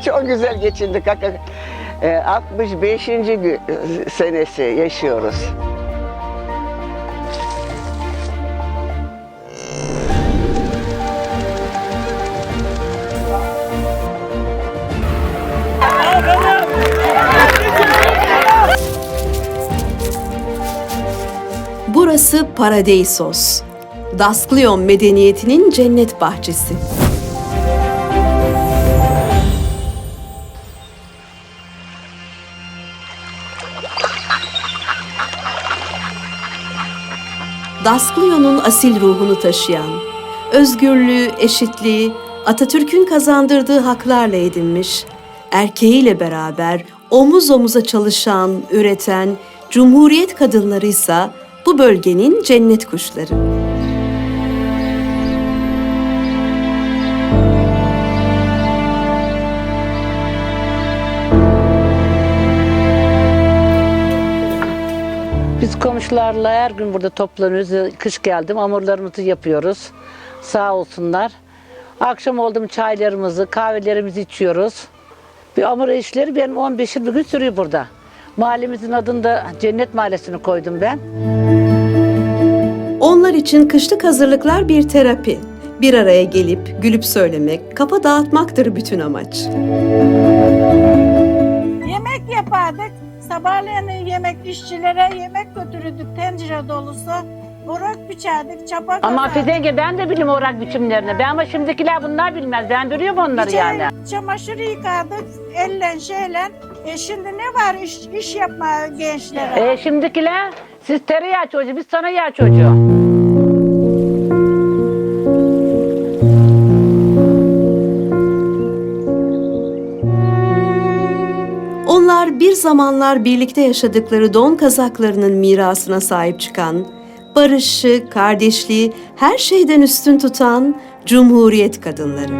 Çok güzel geçindik. Ee, 65. gü- senesi yaşıyoruz. Burası Paradeisos. Dasklion medeniyetinin cennet bahçesi. Dasklion'un asil ruhunu taşıyan, özgürlüğü, eşitliği, Atatürk'ün kazandırdığı haklarla edinmiş, erkeğiyle beraber omuz omuza çalışan, üreten, Cumhuriyet kadınlarıysa bu bölgenin cennet kuşları. Komşularla her gün burada toplanıyoruz. Kış geldim hamurlarımızı yapıyoruz. Sağ olsunlar. Akşam oldu mu çaylarımızı, kahvelerimizi içiyoruz. Bir hamur işleri benim 15-20 gün sürüyor burada. Mahallemizin adını da Cennet Mahallesi'ni koydum ben. Onlar için kışlık hazırlıklar bir terapi. Bir araya gelip gülüp söylemek, kafa dağıtmaktır bütün amaç. Yemek yapardık. Sabahleyin yemek işçilere yemek götürürdük tencere dolusu. Burak biçerdik, çapa Ama. Fidenge ben de bilirim orak biçimlerini. Ben ama şimdikiler bunlar bilmez. Ben biliyorum onları İçeri yani. Çamaşır yıkardık elle şeyle. E şimdi ne var iş, iş yapma gençlere? E, şimdikiler siz tereyağı çocuğu, biz sana yağ çocuğu. Onlar bir zamanlar birlikte yaşadıkları don kazaklarının mirasına sahip çıkan, barışı, kardeşliği her şeyden üstün tutan Cumhuriyet kadınları.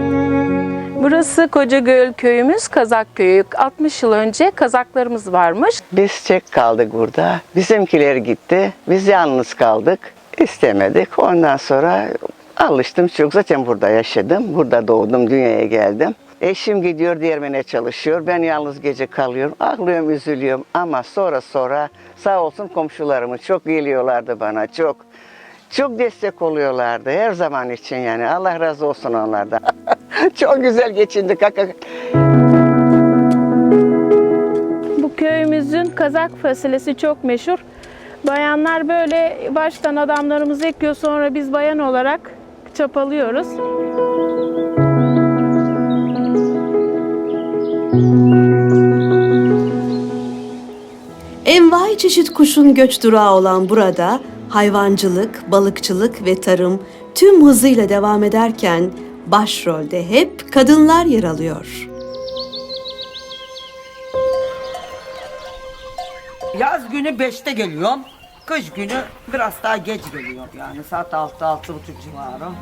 Burası Kocagöl köyümüz, Kazak köyü. 60 yıl önce Kazaklarımız varmış. Biz çek kaldık burada. Bizimkiler gitti. Biz yalnız kaldık. İstemedik. Ondan sonra alıştım. Çok zaten burada yaşadım. Burada doğdum, dünyaya geldim. Eşim gidiyor, Diyermen'e çalışıyor. Ben yalnız gece kalıyorum. Ağlıyorum, üzülüyorum. Ama sonra sonra sağ olsun komşularımız çok geliyorlardı bana. Çok. Çok destek oluyorlardı her zaman için yani. Allah razı olsun onlardan. çok güzel geçindik. Bu köyümüzün Kazak fasulyesi çok meşhur. Bayanlar böyle baştan adamlarımız ekiyor sonra biz bayan olarak çapalıyoruz. Envai çeşit kuşun göç durağı olan burada hayvancılık, balıkçılık ve tarım tüm hızıyla devam ederken başrolde hep kadınlar yer alıyor. Yaz günü 5'te geliyorum. Kış günü biraz daha geç geliyorum yani saat 6 altı buçuk civarı.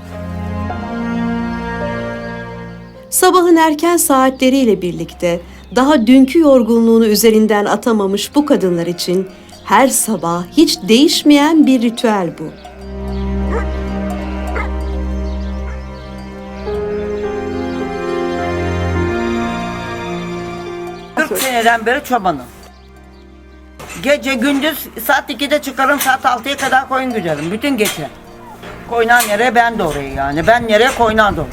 Sabahın erken saatleriyle birlikte daha dünkü yorgunluğunu üzerinden atamamış bu kadınlar için her sabah hiç değişmeyen bir ritüel bu. Kırk seneden beri çobanım. Gece gündüz saat 2'de çıkarım saat 6'ya kadar koyun güderim bütün gece. Koynan nereye ben de oraya yani. Ben nereye koynan da.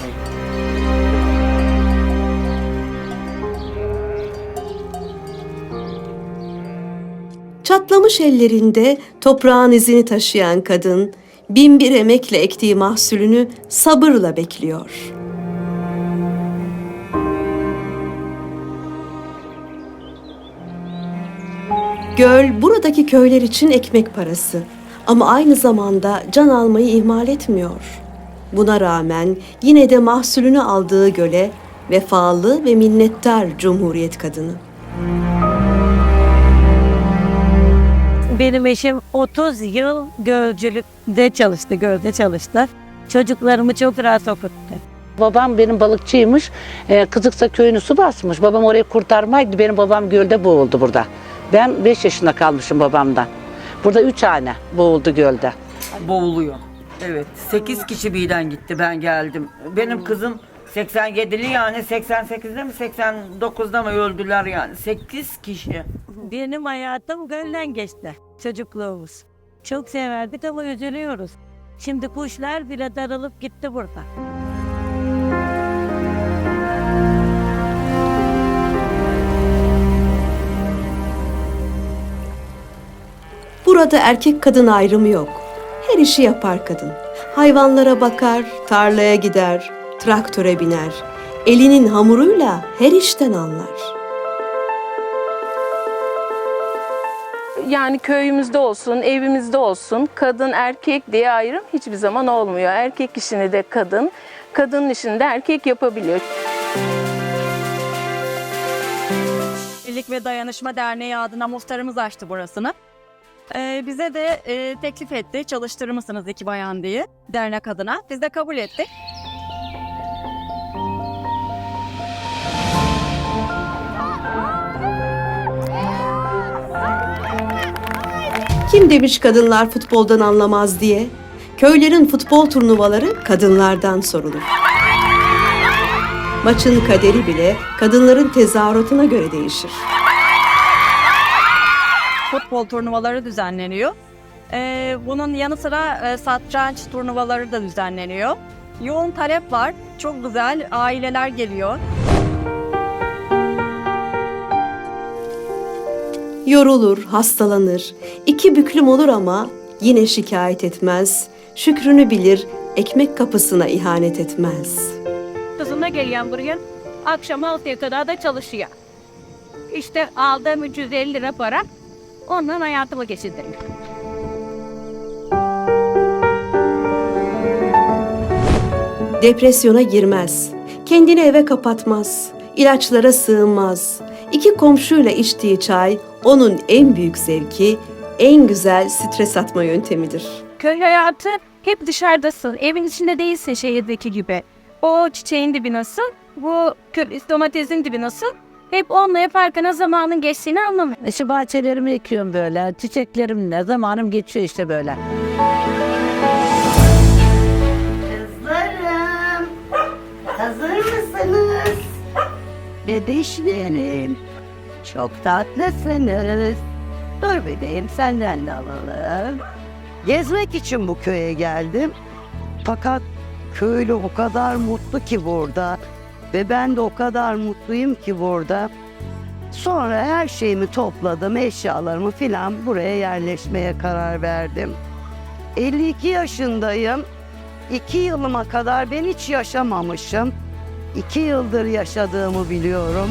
Çatlamış ellerinde toprağın izini taşıyan kadın bin bir emekle ektiği mahsulünü sabırla bekliyor. Göl buradaki köyler için ekmek parası ama aynı zamanda can almayı ihmal etmiyor. Buna rağmen yine de mahsulünü aldığı göle vefalı ve minnettar Cumhuriyet kadını. Benim eşim 30 yıl gölcülükte çalıştı, gölde çalıştı. Çocuklarımı çok rahat okuttu. Babam benim balıkçıymış. Ee, Kızıksa köyünü su basmış. Babam orayı kurtarmaydı. Benim babam gölde boğuldu burada. Ben 5 yaşında kalmışım babamdan. Burada 3 hane boğuldu gölde. Boğuluyor. Evet 8 kişi birden gitti ben geldim. Benim kızım 87'li yani 88'de mi 89'da mı öldüler yani 8 kişi. Benim hayatım gölden geçti. Çocukluğumuz. Çok severdik ama üzülüyoruz. Şimdi kuşlar bile darılıp gitti burada. Burada erkek kadın ayrımı yok. Her işi yapar kadın. Hayvanlara bakar, tarlaya gider, traktöre biner. Elinin hamuruyla her işten anlar. Yani köyümüzde olsun, evimizde olsun kadın erkek diye ayrım hiçbir zaman olmuyor. Erkek işini de kadın, kadının işini de erkek yapabiliyor. Birlik ve Dayanışma Derneği adına muhtarımız açtı burasını. Ee, bize de e, teklif etti çalıştırır mısınız iki bayan diye dernek adına. Biz de kabul ettik. Kim demiş kadınlar futboldan anlamaz diye? Köylerin futbol turnuvaları kadınlardan sorulur. Maçın kaderi bile kadınların tezahüratına göre değişir. Futbol turnuvaları düzenleniyor. Ee, bunun yanı sıra e, satranç turnuvaları da düzenleniyor. Yoğun talep var. Çok güzel. Aileler geliyor. Yorulur, hastalanır, iki büklüm olur ama yine şikayet etmez. Şükrünü bilir, ekmek kapısına ihanet etmez. Kızımla geliyorum buraya. Akşam 6'ya kadar da çalışıyor. İşte aldığım 350 lira para. Ondan hayatımı geçirdim. Depresyona girmez, kendini eve kapatmaz, ilaçlara sığınmaz. İki komşuyla içtiği çay onun en büyük zevki, en güzel stres atma yöntemidir. Köy hayatı hep dışarıdasın. Evin içinde değilsin şehirdeki gibi. O çiçeğin dibi nasıl? Bu domatesin dibi nasıl? Hep onunla yaparken o zamanın geçtiğini anlamıyorum. İşte bahçelerimi ekiyorum böyle. Çiçeklerimle zamanım geçiyor işte böyle. Kızlarım, hazır mısınız? Bebişlerim, çok tatlısınız. Dur bebeğim senden de alalım. Gezmek için bu köye geldim. Fakat köylü o kadar mutlu ki burada. Ve ben de o kadar mutluyum ki burada. Sonra her şeyimi topladım, eşyalarımı filan buraya yerleşmeye karar verdim. 52 yaşındayım. İki yılıma kadar ben hiç yaşamamışım. İki yıldır yaşadığımı biliyorum.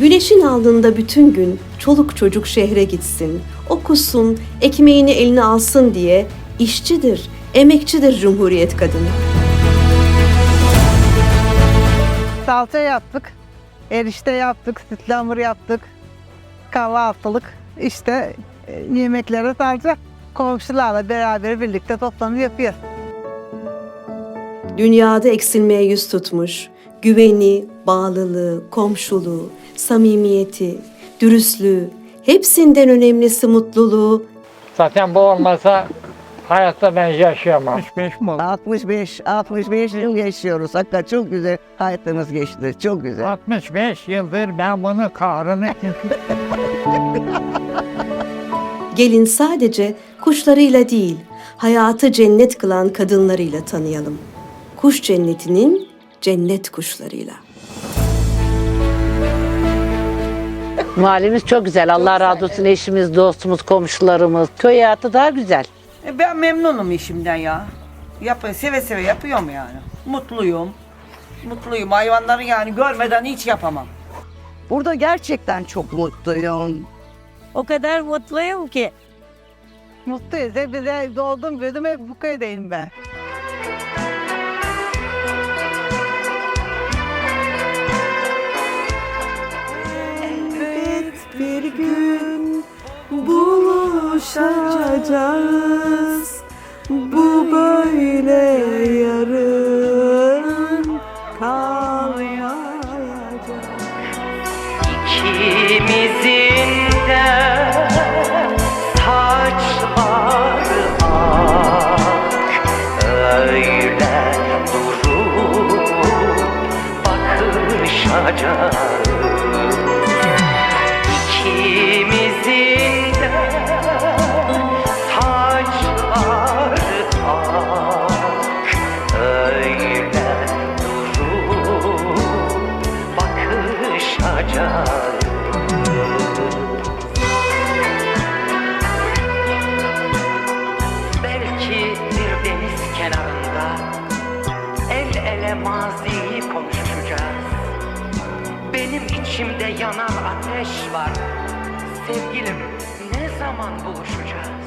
Güneşin alnında bütün gün çoluk çocuk şehre gitsin, okusun, ekmeğini eline alsın diye işçidir, emekçidir Cumhuriyet kadını. Salça yaptık, erişte yaptık, sütlü hamur yaptık, kahvaltılık işte e, yemeklere salça komşularla beraber birlikte toplanıp yapıyor. Dünyada eksilmeye yüz tutmuş, güveni, bağlılığı, komşuluğu, samimiyeti, dürüstlüğü, hepsinden önemlisi mutluluğu Zaten bu olmasa hayatta ben yaşayamam. 65 mi oldu? 65, 65 yıl yaşıyoruz. Hakikaten çok güzel hayatımız geçti. Çok güzel. 65 yıldır ben bunu kahrını Gelin sadece kuşlarıyla değil, hayatı cennet kılan kadınlarıyla tanıyalım. Kuş cennetinin cennet kuşlarıyla. Mahallemiz çok güzel. Allah razı olsun eşimiz, dostumuz, komşularımız. Köy hayatı daha güzel. E ben memnunum işimden ya. Yap, seve seve yapıyorum yani. Mutluyum. Mutluyum. Hayvanları yani görmeden hiç yapamam. Burada gerçekten çok mutluyum. O kadar mutluyum ki. Mutluyuz. Hep bize doğdum büyüdüm hep bu köydeyim ben. Buluşacağız. Bu böyle Belki bir deniz kenarında El ele maziyi konuşacağız. Benim içimde yanan ateş var. Sevgilim ne zaman buluşacağız